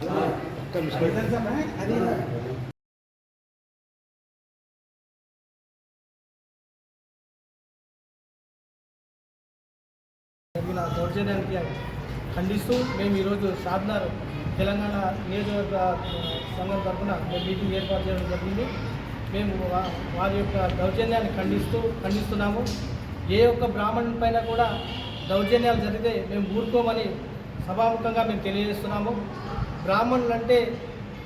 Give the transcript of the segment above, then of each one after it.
అది దౌర్జన్యానికి ఖండిస్తూ మేము ఈరోజు షాద్నగర్ తెలంగాణ నియోజకవర్గ సంఘం తరఫున మేము మీటింగ్ ఏర్పాటు చేయడం జరిగింది. మేము వారి యొక్క దౌర్జన్యాన్ని ఖండిస్తూ ఖండిస్తున్నాము. ఏ ఒక్క బ్రాహ్మణుని పైన కూడా దౌర్జన్యాలు జరిగితే మేము ఊరుకోమని సభాముఖంగా మేము తెలియజేస్తున్నాము. బ్రాహ్మణులు అంటే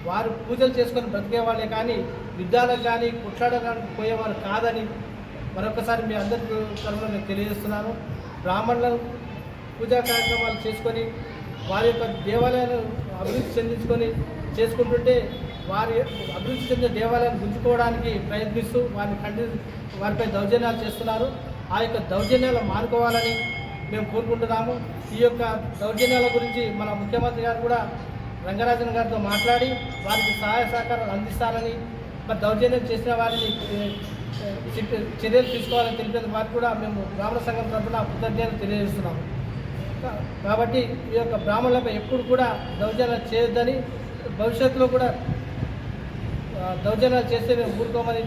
వారు పూజలు చేసుకొని బ్రతికేవాళ్ళే కానీ యుద్ధాలకు కానీ కొట్లాడడానికి పోయేవారు కాదని మరొకసారి మీ అందరి తరఫున నేను తెలియజేస్తున్నాను. బ్రాహ్మణులను పూజా కార్యక్రమాలు చేసుకొని వారి యొక్క దేవాలయాలను అభివృద్ధి చెందించుకొని చేసుకుంటుంటే వారి అభివృద్ధి చెందిన దేవాలయాన్ని గుంజుకోవడానికి ప్రయత్నిస్తూ వారిని ఖండి వారిపై దౌర్జన్యాలు చేస్తున్నారు. ఆ యొక్క దౌర్జన్యాలు మానుకోవాలని మేము కోరుకుంటున్నాము. ఈ యొక్క దౌర్జన్యాల గురించి మన ముఖ్యమంత్రి గారు కూడా రంగరాజన్ గారితో మాట్లాడి వారికి సహాయ సహకారాలు అందిస్తారని మరి దౌర్జన్యం చేసిన వారిని చర్యలు తీసుకోవాలని తెలిపేందుకు వారికి కూడా మేము బ్రాహ్మణ సంఘం తరఫున కృతజ్ఞతలు తెలియజేస్తున్నాము కాబట్టి ఈ యొక్క బ్రాహ్మణులపై ఎప్పుడు కూడా దౌర్జన్యాలు చేయొద్దని భవిష్యత్తులో కూడా దౌర్జన్యాలు చేస్తే మేము ఊరుకోమని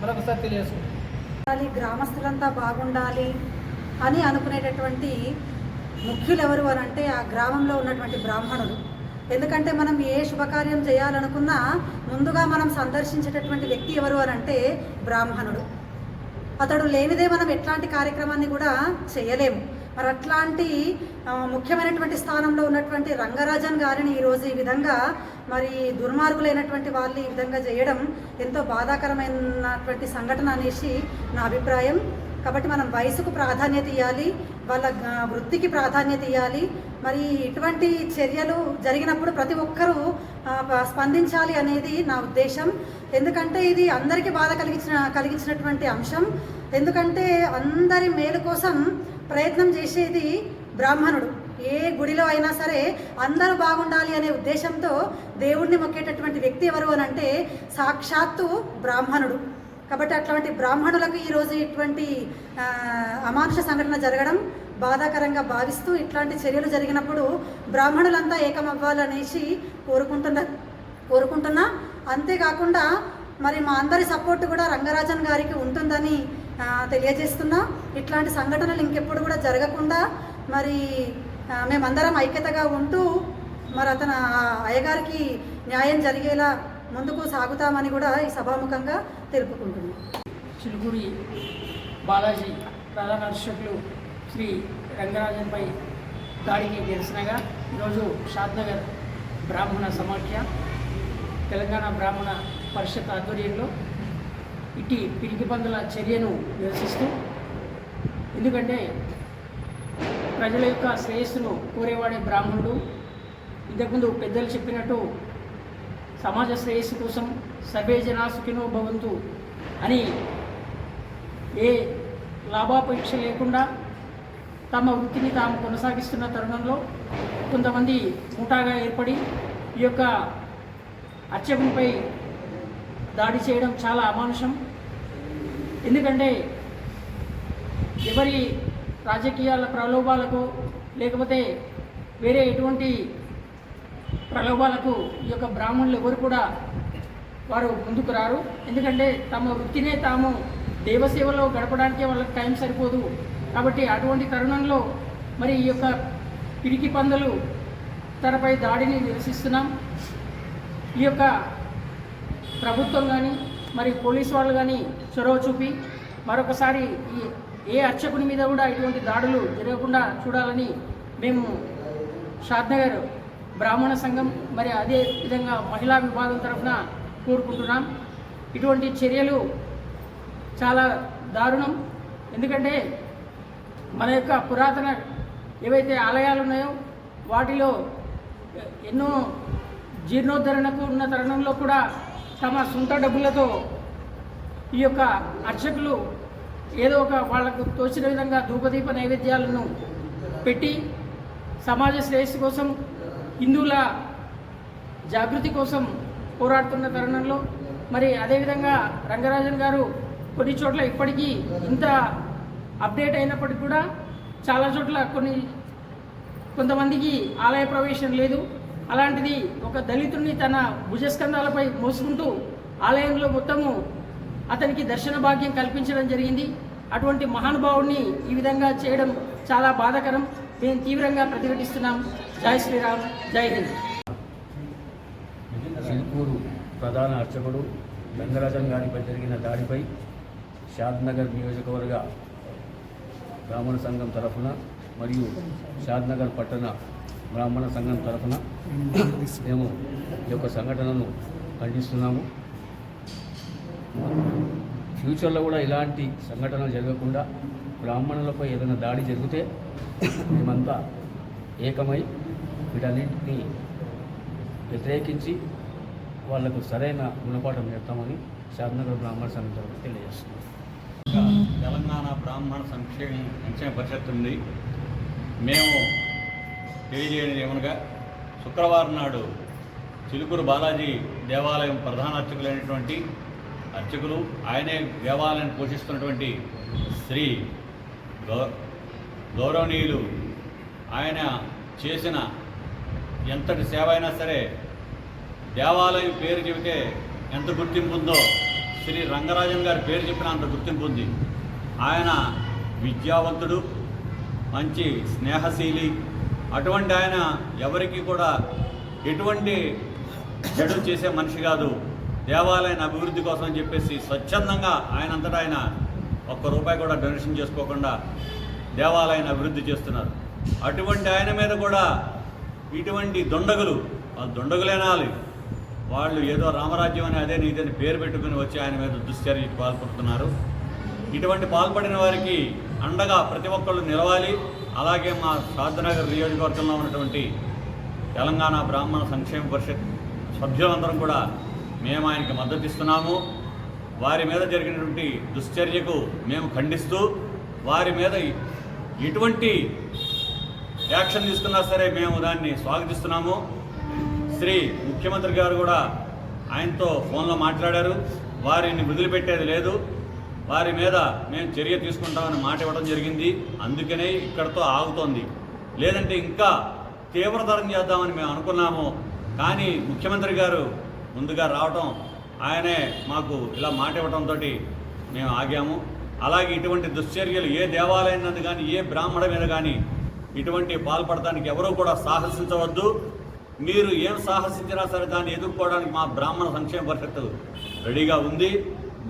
మరొకసారి తెలియజేస్తున్నాం గ్రామస్తులంతా బాగుండాలి అని అనుకునేటటువంటి ముఖ్యులు ఎవరు అని అంటే ఆ గ్రామంలో ఉన్నటువంటి బ్రాహ్మణులు. ఎందుకంటే మనం ఏ శుభకార్యం చేయాలనుకున్నా ముందుగా మనం సందర్శించేటటువంటి వ్యక్తి ఎవరు అని అంటే బ్రాహ్మణుడు. అతడు లేనిదే మనం ఎట్లాంటి కార్యక్రమాన్ని కూడా చేయలేము. మరి అట్లాంటి ముఖ్యమైనటువంటి స్థానంలో ఉన్నటువంటి రంగరాజన్ గారిని ఈరోజు ఈ విధంగా మరి దుర్మార్గులైనటువంటి వాళ్ళు ఈ విధంగా చేయడం ఎంతో బాధాకరమైనటువంటి సంఘటన అనేసి నా అభిప్రాయం. కాబట్టి మనం వయసుకు ప్రాధాన్యత ఇవ్వాలి వాళ్ళ వృత్తికి ప్రాధాన్యత ఇవ్వాలి మరి ఇటువంటి చర్యలు జరిగినప్పుడు ప్రతి ఒక్కరూ స్పందించాలి అనేది నా ఉద్దేశం. ఎందుకంటే ఇది అందరికీ బాధ కలిగించిన కలిగించినటువంటి అంశం. ఎందుకంటే అందరి మేలు కోసం ప్రయత్నం చేసేది బ్రాహ్మణుడు. ఏ గుడిలో అయినా సరే అందరూ బాగుండాలి అనే ఉద్దేశంతో దేవుణ్ణి మొక్కేటటువంటి వ్యక్తి ఎవరు అని అంటే సాక్షాత్తు బ్రాహ్మణుడు. కాబట్టి అట్లాంటి బ్రాహ్మణులకు ఈరోజు ఇటువంటి అమానుష సంఘటన జరగడం బాధాకరంగా భావిస్తూ ఇట్లాంటి చర్యలు జరిగినప్పుడు బ్రాహ్మణులంతా ఏకమవ్వాలనేసి కోరుకుంటున్న కోరుకుంటున్నా. అంతేకాకుండా మరి మా అందరి సపోర్ట్ కూడా రంగరాజన్ గారికి ఉంటుందని తెలియజేస్తున్నా. ఇట్లాంటి సంఘటనలు ఇంకెప్పుడు కూడా జరగకుండా మరి మేమందరం ఐక్యతగా ఉంటూ మరి అతను ఆ అయ్యగారికి న్యాయం జరిగేలా ముందుకు సాగుతామని కూడా ఈ సభాముఖంగా తెలుపుకుంటున్నాం చిలుకూరి బాలాజీ ప్రధాన దర్శకులు శ్రీ రంగరాజన్పై దాడికి నిరసనగా ఈరోజు షాద్నగర్ బ్రాహ్మణ సమాఖ్య తెలంగాణ బ్రాహ్మణ పరిషత్ ఆధ్వర్యంలో ఇట్టి పిరికి పందుల చర్యను నిరసిస్తూ ఎందుకంటే ప్రజల యొక్క శ్రేయస్సును కోరేవాడే బ్రాహ్మణుడు ఇంతకుముందు పెద్దలు చెప్పినట్టు సమాజ శ్రేయస్సు కోసం సర్వే జనా సుఖినో భవంతు అని ఏ లాభాపేక్ష లేకుండా తమ వృత్తిని తాము కొనసాగిస్తున్న తరుణంలో కొంతమంది ముఠాగా ఏర్పడి ఈ యొక్క అర్చకునిపై దాడి చేయడం చాలా అమానుషం. ఎందుకంటే ఎవరి రాజకీయాల ప్రలోభాలకు లేకపోతే వేరే ఎటువంటి ప్రలోభాలకు ఈ యొక్క బ్రాహ్మణులు ఎవరు కూడా వారు ముందుకు రారు. ఎందుకంటే తమ వృత్తినే తాము దేవసేవలో గడపడానికే వాళ్ళకి టైం సరిపోదు. కాబట్టి అటువంటి తరుణంలో మరి ఈ యొక్క పిరికి పందులు తనపై దాడిని నిరసిస్తున్నాం. ఈ యొక్క ప్రభుత్వం కానీ మరి పోలీస్ వాళ్ళు కానీ చొరవ చూపి మరొకసారి ఈ ఏ అర్చకుని మీద కూడా ఇటువంటి దాడులు జరగకుండా చూడాలని మేము షాద్నగర్ బ్రాహ్మణ సంఘం మరి అదే విధంగా మహిళా విభాగం తరఫున కోరుకుంటున్నాం. ఇటువంటి చర్యలు చాలా దారుణం. ఎందుకంటే మన యొక్క పురాతన ఏవైతే ఆలయాలు ఉన్నాయో వాటిలో ఎన్నో జీర్ణోద్ధరణకు ఉన్న తరుణంలో కూడా తమ సొంత డబ్బులతో ఈ యొక్క అర్చకులు ఏదో ఒక వాళ్ళకు తోచిన విధంగా ధూపదీప నైవేద్యాలను పెట్టి సమాజ శ్రేయస్సు కోసం హిందువుల జాగృతి కోసం పోరాడుతున్న తరుణంలో మరి అదేవిధంగా రంగరాజన్ గారు కొన్ని చోట్ల ఇప్పటికీ ఇంత అప్డేట్ అయినప్పటికీ కూడా చాలా చోట్ల కొన్ని కొంతమందికి ఆలయ ప్రవేశం లేదు. అలాంటిది ఒక దళితుడిని తన భుజస్కంధాలపై మోసుకుంటూ ఆలయంలో మొత్తము అతనికి దర్శన భాగ్యం కల్పించడం జరిగింది. అటువంటి మహానుభావుడిని ఈ విధంగా చేయడం చాలా బాధాకరం. మేము తీవ్రంగా ప్రతిఘటిస్తున్నాం. జై శ్రీరామ్ జై హింద్. సిల్పూరు ప్రధాన అర్చకుడు గంగరాజన్ గారిపై జరిగిన దాడిపై షాద్నగర్ నియోజకవర్గ బ్రాహ్మణ సంఘం తరఫున మరియు షాద్నగర్ పట్టణ బ్రాహ్మణ సంఘం తరఫున మేము ఈ యొక్క సంఘటనను ఖండిస్తున్నాము. ఫ్యూచర్లో కూడా ఇలాంటి సంఘటనలు జరగకుండా బ్రాహ్మణులపై ఏదైనా దాడి జరిగితే మేమంతా ఏకమై వీటన్నింటినీ వ్యతిరేకించి వాళ్ళకు సరైన గుణపాఠం చెప్తామని షాద్నగర్ బ్రాహ్మణ సంఘం తరఫున తెలియజేస్తున్నాం. తెలంగాణ బ్రాహ్మణ సంక్షేమ సంక్షేమ పరిషత్ ఉంది. మేము తెలియజేయడం ఏమనగా శుక్రవారం నాడు చిలుకూరు బాలాజీ దేవాలయం ప్రధాన అర్చకులైనటువంటి అర్చకులు ఆయనే దేవాలయాన్ని పోషిస్తున్నటువంటి శ్రీ గౌ గౌరవనీయులు. ఆయన చేసిన ఎంతటి సేవ అయినా సరే దేవాలయం పేరు చెబితే ఎంత గుర్తింపు ఉందో శ్రీ రంగరాజన్ గారి పేరు చెప్పిన అంత గుర్తింపు ఉంది. ఆయన విద్యావంతుడు మంచి స్నేహశీలి. అటువంటి ఆయన ఎవరికి కూడా ఎటువంటి చెడు చేసే మనిషి కాదు. దేవాలయం అభివృద్ధి కోసం అని చెప్పేసి స్వచ్ఛందంగా ఆయన అంతటా ఆయన ఒక్క రూపాయి కూడా డొనేషన్ చేసుకోకుండా దేవాలయాన్ని అభివృద్ధి చేస్తున్నారు. అటువంటి ఆయన మీద కూడా ఇటువంటి దొండగులు వాళ్ళు దొండగులేనాలి వాళ్ళు ఏదో రామరాజ్యం అని అదే ఇదని పేరు పెట్టుకుని వచ్చి ఆయన మీద దుశ్చర్య పాల్పడుతున్నారు. ఇటువంటి పాల్పడిన వారికి అండగా ప్రతి ఒక్కళ్ళు నిలవాలి. అలాగే మా శాంతనగర్ నియోజకవర్గంలో ఉన్నటువంటి తెలంగాణ బ్రాహ్మణ సంక్షేమ పరిషత్ సభ్యులందరం కూడా మేము ఆయనకి మద్దతు ఇస్తున్నాము. వారి మీద జరిగినటువంటి దుశ్చర్యకు మేము ఖండిస్తూ వారి మీద ఎటువంటి యాక్షన్ తీసుకున్నా సరే మేము దాన్ని స్వాగతిస్తున్నాము. శ్రీ ముఖ్యమంత్రి గారు కూడా ఆయనతో ఫోన్లో మాట్లాడారు. వారిని వదిలిపెట్టేది లేదు. వారి మీద మేము చర్య తీసుకుంటామని మాట ఇవ్వడం జరిగింది. అందుకనే ఇక్కడతో ఆగుతోంది. లేదంటే ఇంకా తీవ్రతరం చేద్దామని మేము అనుకున్నాము. కానీ ముఖ్యమంత్రి గారు ముందుగా రావటం ఆయనే మాకు ఇలా మాట ఇవ్వడంతో మేము ఆగాము. అలాగే ఇటువంటి దుశ్చర్యలు ఏ దేవాలయం కానీ ఏ బ్రాహ్మణ మీద కానీ ఇటువంటి పాల్పడటానికి ఎవరూ కూడా సాహసించవద్దు. మీరు ఏం సాహసించినా సరే దాన్ని ఎదుర్కోవడానికి మా బ్రాహ్మణ సంక్షేమ పరిషత్తు రెడీగా ఉంది.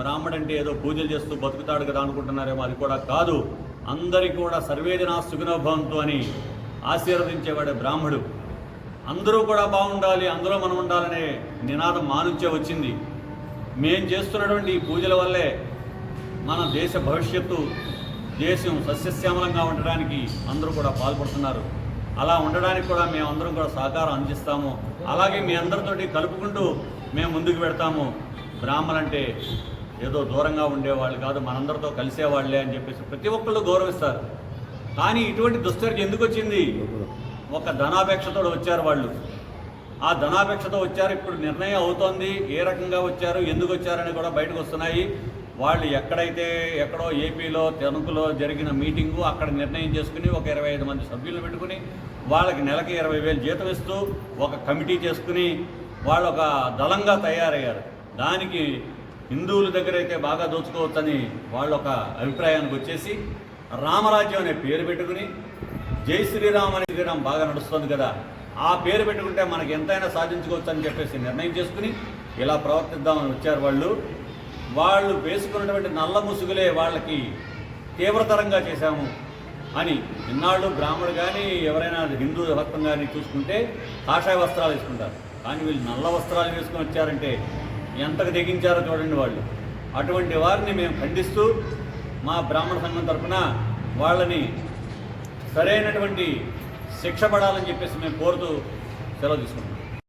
బ్రాహ్మడు అంటే ఏదో పూజలు చేస్తూ బతుకుతాడు కదా అనుకుంటున్నారేమో అది కూడా కాదు. అందరికీ కూడా సర్వేజనా సుఖినోభవంతు అని ఆశీర్వదించేవాడే బ్రాహ్మడు. అందరూ కూడా బాగుండాలి అందరూ మనం ఉండాలనే నినాదం మా నుంచే వచ్చింది. మేం చేస్తున్నటువంటి ఈ పూజల వల్లే మన దేశ భవిష్యత్తు దేశం సస్యశ్యామలంగా ఉండడానికి అందరూ కూడా పాల్పడుతున్నారు. అలా ఉండడానికి కూడా మేము అందరం కూడా సహకారం అందిస్తాము. అలాగే మీ అందరితోటి కలుపుకుంటూ మేము ముందుకు పెడతాము బ్రాహ్మణులంటే ఏదో దూరంగా ఉండేవాళ్ళు కాదు మనందరితో కలిసేవాళ్ళే అని చెప్పేసి ప్రతి ఒక్కళ్ళు గౌరవిస్తారు. కానీ ఇటువంటి దుస్థితి ఎందుకు వచ్చింది? ఒక ధనాపేక్షతో వచ్చారు వాళ్ళు. ఆ ధనాపేక్షతో వచ్చారు ఇప్పుడు నిర్ణయం అవుతోంది. ఏ రకంగా వచ్చారు ఎందుకు వచ్చారని కూడా బయటకు వస్తున్నాయి. వాళ్ళు ఎక్కడైతే ఎక్కడో ఏపీలో తణుకులో జరిగిన మీటింగు అక్కడ నిర్ణయం చేసుకుని ఒక ఇరవై ఐదు మంది సభ్యులు పెట్టుకుని వాళ్ళకి నెలకి ఇరవై వేలు జీతం ఇస్తూ ఒక కమిటీ చేసుకుని వాళ్ళు ఒక దళంగా తయారయ్యారు. దానికి హిందువుల దగ్గర అయితే బాగా దోచుకోవచ్చని వాళ్ళు ఒక అభిప్రాయానికి వచ్చేసి రామరాజ్యం అనే పేరు పెట్టుకుని జై శ్రీరామ్ అనే శ్రీరామ్ బాగా నడుస్తుంది కదా. ఆ పేరు పెట్టుకుంటే మనకి ఎంతైనా సాధించుకోవచ్చు అని చెప్పేసి నిర్ణయం చేసుకుని ఇలా ప్రవర్తిద్దామని వచ్చారు వాళ్ళు. వాళ్ళు వేసుకున్నటువంటి నల్ల ముసుగులే వాళ్ళకి తీవ్రతరంగా చేశాము అని ఇన్నాళ్ళు బ్రాహ్మణుడు కానీ ఎవరైనా హిందూ భక్తం కానీ చూసుకుంటే కాషాయ వస్త్రాలు వేసుకుంటారు. కానీ వీళ్ళు నల్ల వస్త్రాలు వేసుకొని వచ్చారంటే ఎంతకు తెగించారో చూడండి వాళ్ళు. అటువంటి వారిని మేము ఖండిస్తూ మా బ్రాహ్మణ సంఘం తరఫున వాళ్ళని సరైనటువంటి శిక్ష పడాలని చెప్పేసి మేము కోరుతూ సెలవు తీసుకుంటాం